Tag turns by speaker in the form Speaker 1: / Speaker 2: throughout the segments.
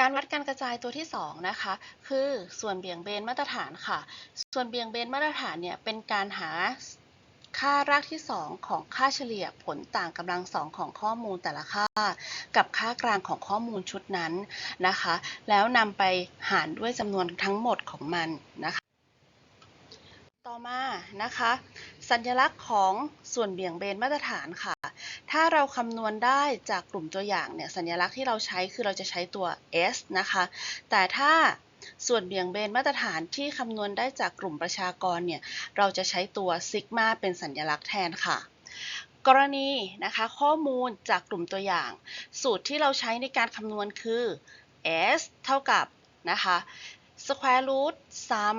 Speaker 1: การวัดการกระจายตัวที่2นะคะคือส่วนเบี่ยงเบนมาตรฐานค่ะ ส่วนเบี่ยงเบนมาตรฐานเนี่ยเป็นการหาค่ารากที่ 2 ของค่าเฉลี่ยผลต่างกำลังสองของข้อมูลแต่ละค่า กับค่ากลางของข้อมูลชุดนั้นนะคะ แล้วนำไปหารด้วยจำนวนทั้งหมดของมันนะคะ ต่อมานะคะ สัญลักษณ์ของส่วนเบี่ยงเบนมาตรฐานค่ะ ถ้าเราคำนวณได้จากกลุ่มตัวอย่างเนี่ยสัญลักษณ์ที่เราใช้คือเราจะใช้ตัว S นะคะ แต่ถ้าส่วนเบี่ยงเบนมาตรฐานที่คำนวณได้จากกลุ่มประชากรเนี่ยเราจะใช้ตัวซิกมาเป็นสัญลักษณ์แทนค่ะกรณีนะคะข้อมูลจากกลุ่มตัวอย่าง สูตรที่เราใช้ในการคำนวณคือ S เท่ากับนะคะ square root sum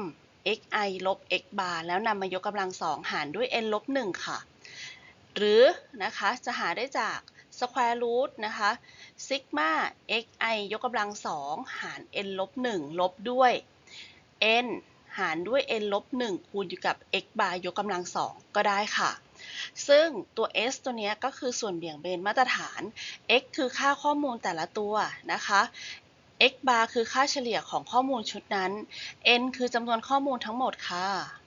Speaker 1: xi ลบ x bar แล้วนำมายกกำลังสองหารด้วย n ลบ1ค่ะ หรือนะคะจะหาได้จาก square root นะคะ sigma xi ยกกำลังสองหาร n ลบ1ลบด้วย n หารด้วย n ลบ1คูณอยู่กับ x bar ยกกำลังสองก็ได้ค่ะ ซึ่งตัว s ตัวเนี้ยก็คือส่วนเบี่ยงเบนมาตรฐาน x คือค่าข้อมูลแต่ละตัวนะคะ x bar คือค่าเฉลี่ยของข้อมูลชุดนั้น n คือจำนวนข้อมูลทั้งหมดค่ะ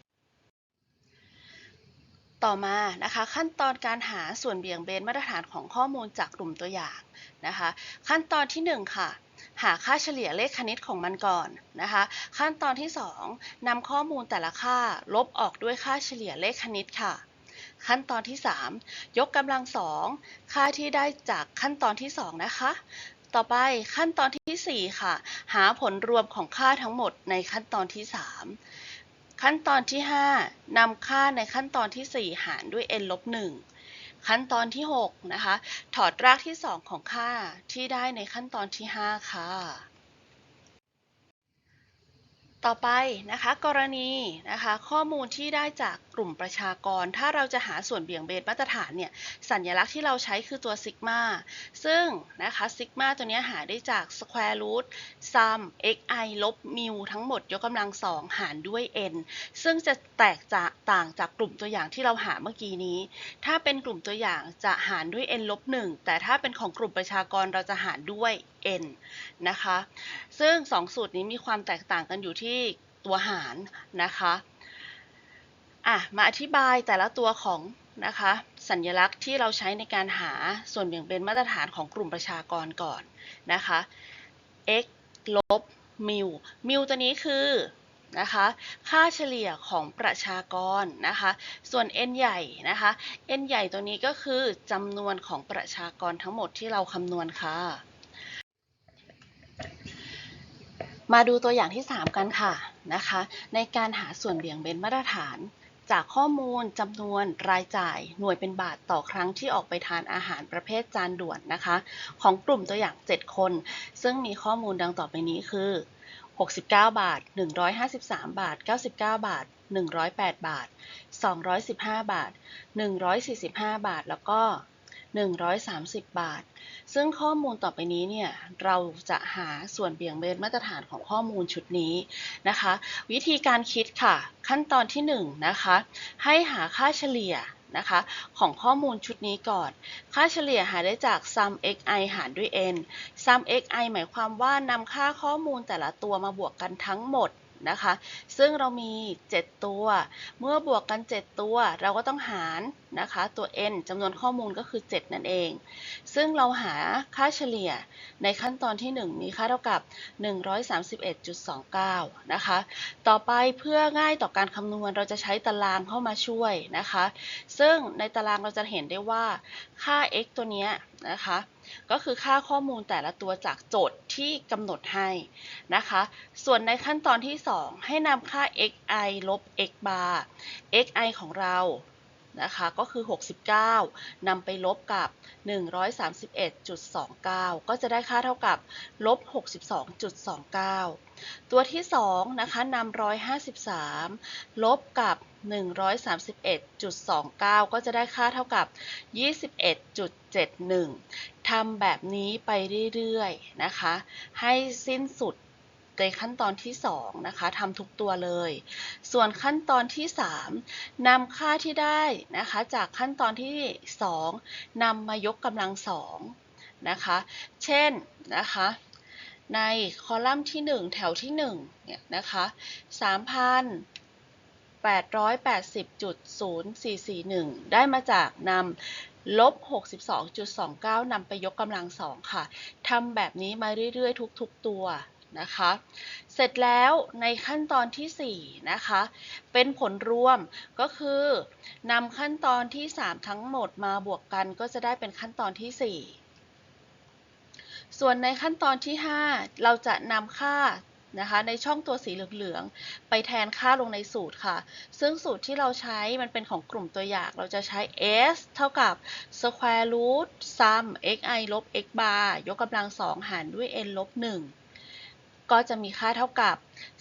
Speaker 1: ต่อมานะคะขั้นตอนการหาส่วนเบี่ยงเบนมาตรฐานของข้อมูลจากกลุ่มตัวอย่างนะคะ ขั้นตอนที่ 1 ค่ะ หาค่าเฉลี่ยเลขคณิตของมันก่อนนะคะ ขั้นตอนที่ 2นำข้อมูลแต่ละค่าลบออกด้วยค่าเฉลี่ยเลขคณิตค่ะ ขั้นตอนที่ 3 ยกกำลังสองค่าที่ได้จากขั้นตอนที่ 2 นะคะ ต่อไปขั้นตอนที่ 4 ค่ะ หาผลรวมของค่าทั้งหมดในขั้นตอนที่ 3 ขั้นตอนที่ 5นำค่าในขั้นตอนที่ 4 หารด้วย n ลบ1ขั้นตอนที่ 6 นะคะ ถอดรากที่ 2 ของค่าที่ได้ในขั้นตอนที่ 5 ค่ะ ต่อไปนะคะกรณีนะคะข้อมูลที่ได้จากกลุ่มประชากร ถ้าเราจะหาส่วนเบี่ยงเบนมาตรฐานเนี่ยสัญลักษณ์ที่เราใช้คือตัวซิกมาซึ่งนะคะซิกมาตัวนี้หาได้จาก square root sum xi ลบ mu ทั้งหมดยกกำลังสองหารด้วย n ซึ่งจะแตกจากต่างจากกลุ่มตัวอย่างที่เราหาเมื่อกี้นี้ ถ้าเป็นกลุ่มตัวอย่างจะหารด้วย n ลบ1แต่ถ้าเป็นของกลุ่มประชากรเราจะหารด้วย n นะคะ ซึ่ง 2 สูตรนี้มีความแตกต่างกันอยู่ที่ตัวหารนะคะอะมาอธิบายแต่ละตัวของนะคะสัญลักษณ์ที่เราใช้ในการหาส่วนเบี่ยงเบนมาตรฐานของกลุ่มประชากรก่อนนะคะ x ลบ mu mu ตัวนี้คือนะคะค่าเฉลี่ยของประชากรนะคะส่วน n ใหญ่นะคะ n ใหญ่ตัวนี้ก็คือจำนวนของประชากรทั้งหมดที่เราคำนวณค่ะ มาดูตัวอย่างที่ 3 กันค่ะนะคะ ในการหาส่วนเบี่ยงเบนมาตรฐาน จากข้อมูลจำนวนรายจ่าย หน่วยเป็นบาทต่อครั้งที่ออกไปทานอาหารประเภทจานด่วนนะคะ ของกลุ่มตัวอย่าง 7 คน ซึ่งมีข้อมูลดังต่อไปนี้คือ 69 บาท 153 บาท 99 บาท 108 บาท 215 บาท 145 บาท แล้วก็ 130 บาท ซึ่งข้อมูลต่อไปนี้เนี่ยเราจะหาส่วนเบี่ยงเบนมาตรฐานของข้อมูลชุดนี้นะคะ วิธีการคิดค่ะ ขั้นตอนที่1นงนะคะให้หาค่าเฉลี่ยนะคะของข้อมูลชุดนี้ก่อน ค่าเฉลี่ยหาได้จาก sum xi หารด้วย n sum xi หมายความว่านำค่าข้อมูลแต่ละตัวมาบวกกันทั้งหมด นะคะ ซึ่งเรามี 7 ตัว เมื่อบวกกัน 7 ตัว เราก็ต้องหารนะคะ ตัว n จำนวนข้อมูลก็คือ 7 นั่นเอง ซึ่งเราหาค่าเฉลี่ยในขั้นตอนที่ 1 มีค่าเท่ากับ 131.29 นะคะ ต่อไปเพื่อง่ายต่อการคำนวณเราจะใช้ตารางเข้ามาช่วยนะคะ ซึ่งในตารางเราจะเห็นได้ว่าค่า x ตัวนี้นะคะ ก็คือค่าข้อมูลแต่ละตัวจากโจทย์ที่กำหนดให้นะคะ ส่วนในขั้นตอนที่ 2 ให้นำค่า xi ลบ x bar xi ของเรา นะคะก็คือ 69นำไปลบกับ 131.29 ก็จะได้ค่าเท่ากับลบ 62.29 ตัวที่ 2 นะคะนำ153 ลบกับ 131.29 ก็จะได้ค่าเท่ากับ 21.71ทำแบบนี้ไปเรื่อยๆนะคะ ให้สิ้นสุด ในขั้นตอนที่2นะคะทำทุกตัวเลย ส่วนขั้นตอนที่ 3นำค่าที่ได้นะคะจากขั้นตอนที่ 2นำมายกกำลังสองนะคะเช่นนะคะในคอลัมน์ที่ 1 แถวที่1เนี่ยนะคะ3,880.0441 ได้มาจากนำลบ 62.29นำไปยกกำลังสองค่ะทำแบบนี้มาเรื่อยๆ ทุก ๆ ตัว นะคะ เสร็จแล้วในขั้นตอนที่4นะคะ เป็นผลรวมก็คือนำขั้นตอนที่ 3 ทั้งหมดมาบวกกันก็จะได้เป็นขั้นตอนที่ 4 ส่วนในขั้นตอนที่ 5 เราจะนำค่านะคะในช่องตัวสีเหลืองๆ ไปแทนค่าลงในสูตรค่ะ ซึ่งสูตรที่เราใช้มันเป็นของกลุ่มตัวอย่าง เราจะใช้ s เท่ากับ square root sum xi ลบ x bar ยกกำลัง2หารด้วย n ลบ1 ก็จะมีค่าเท่ากับ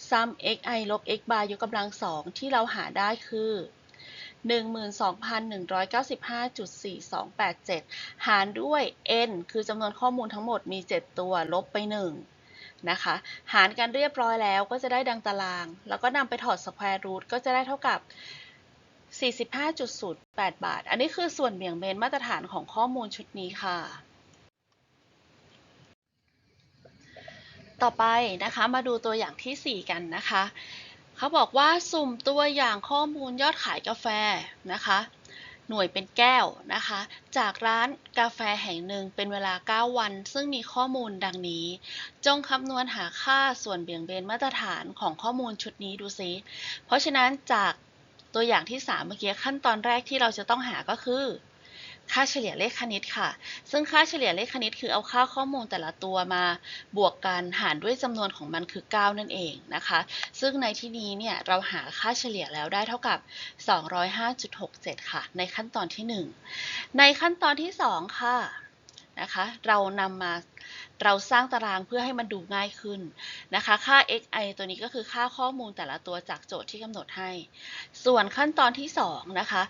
Speaker 1: sum xi ลบ x bar ยกกำลัง2ที่เราหาได้คือ 12,195.4287 หารด้วย n คือจำนวนข้อมูลทั้งหมดมี 7 ตัวลบไป 1 นะคะ หารกันเรียบร้อยแล้วก็จะได้ดังตาราง แล้วก็นำไปถอดสแควร์รูทก็จะได้เท่ากับ 45.08 บาท อันนี้คือส่วนเบี่ยงเบนมาตรฐานของข้อมูลชุดนี้ค่ะ ต่อไปนะคะ มาดูตัวอย่างที่ 4 กันนะคะ เขาบอกว่าสุ่มตัวอย่างข้อมูลยอดขายกาแฟนะคะ หน่วยเป็นแก้วนะคะ จากร้านกาแฟแห่งหนึ่งเป็นเวลา 9 วัน ซึ่งมีข้อมูลดังนี้ จงคำนวณหาค่าส่วนเบี่ยงเบนมาตรฐานของข้อมูลชุดนี้ดูซิ เพราะฉะนั้นจากตัวอย่างที่ 3 เมื่อกี้ขั้นตอนแรกที่เราจะต้องหาก็คือ ค่าเฉลี่ยเลขคณิตค่ะ ซึ่งค่าเฉลี่ยเลขคณิตคือเอาค่าข้อมูลแต่ละตัวมาบวกกันหารด้วยจำนวนของมันคือ 9 นั่นเองนะคะ ซึ่งในที่นี้เนี่ยเราหาค่าเฉลี่ยแล้วได้เท่ากับ 205.67 ค่ะ ในขั้นตอนที่ 1 ในขั้นตอนที่ 2 ค่ะนะคะเรานำมาเราสร้างตารางเพื่อให้มันดูง่ายขึ้นนะคะ ค่า xi ตัวนี้ก็คือค่าข้อมูลแต่ละตัวจากโจทย์ที่กำหนดให้ ส่วนขั้นตอนที่ 2 นะคะ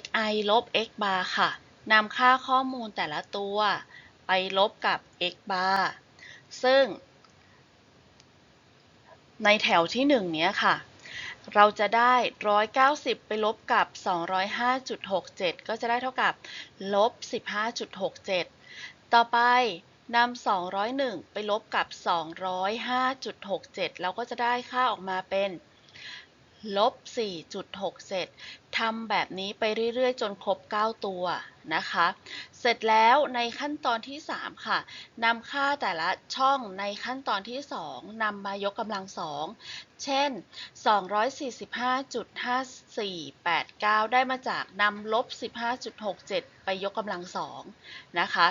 Speaker 1: xi ลบ x bar ค่ะ นำค่าข้อมูลแต่ละตัวไปลบกับ x bar ซึ่ง ในแถวที่ 1 เนี้ยค่ะ เราจะได้ 190 ไปลบกับ 205.67 ก็จะได้เท่ากับลบ 15.67 ต่อไปนำ201 ไปลบกับ 205.67 เราก็จะได้ค่าออกมาเป็น ลบ 4.67ทำแบบนี้ไปเรื่อยๆ จนครบ 9 ตัวนะคะ เสร็จแล้วในขั้นตอนที่ 3 ค่ะนำค่าแต่ละช่องในขั้นตอนที่ 2นำมายกกำลัง 2 เช่น 245.5489 ได้มาจากนำลบ 15.67 ไปยกกำลัง 2 นะคะ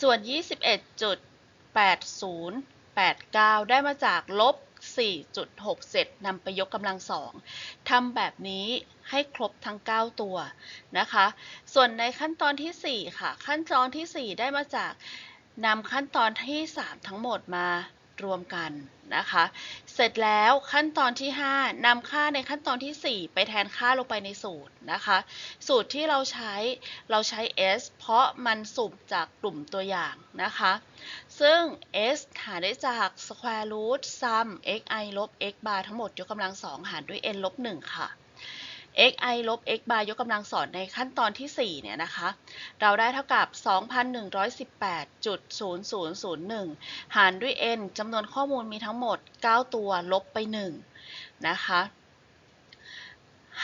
Speaker 1: ส่วน 21.8089 ได้มาจากลบ 4.67นำไปยกกำลังสองทำแบบนี้ให้ครบทั้ง 9 ตัวนะคะ ส่วนในขั้นตอนที่ 4 ค่ะ ขั้นตอนที่ 4 ได้มาจากนำขั้นตอนที่ 3 ทั้งหมดมา รวมกันนะคะ เสร็จแล้วขั้นตอนที่ 5นำค่าในขั้นตอนที่ 4 ไปแทนค่าลงไปในสูตรนะคะ สูตรที่เราใช้เราใช้ s เพราะมันสุ่มจากกลุ่มตัวอย่างนะคะ ซึ่ง s หาได้จาก square root sum xi ลบ x bar ทั้งหมดยกกำลัง 2 หารด้วย n ลบ1ค่ะ xi ลบ x bar ยกกำลังสองในขั้นตอนที่ 4 เนี่ยนะคะ เราได้เท่ากับ 2,118.0001 หารด้วย n จำนวนข้อมูลมีทั้งหมด 9 ตัวลบไป 1 นะคะ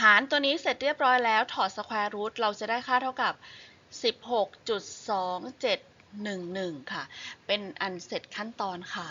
Speaker 1: หารตัวนี้เสร็จเรียบร้อยแล้ว ถอดสแควร์รูทเราจะได้ค่าเท่ากับ 16.2711 ค่ะ เป็นอันเสร็จขั้นตอนค่ะ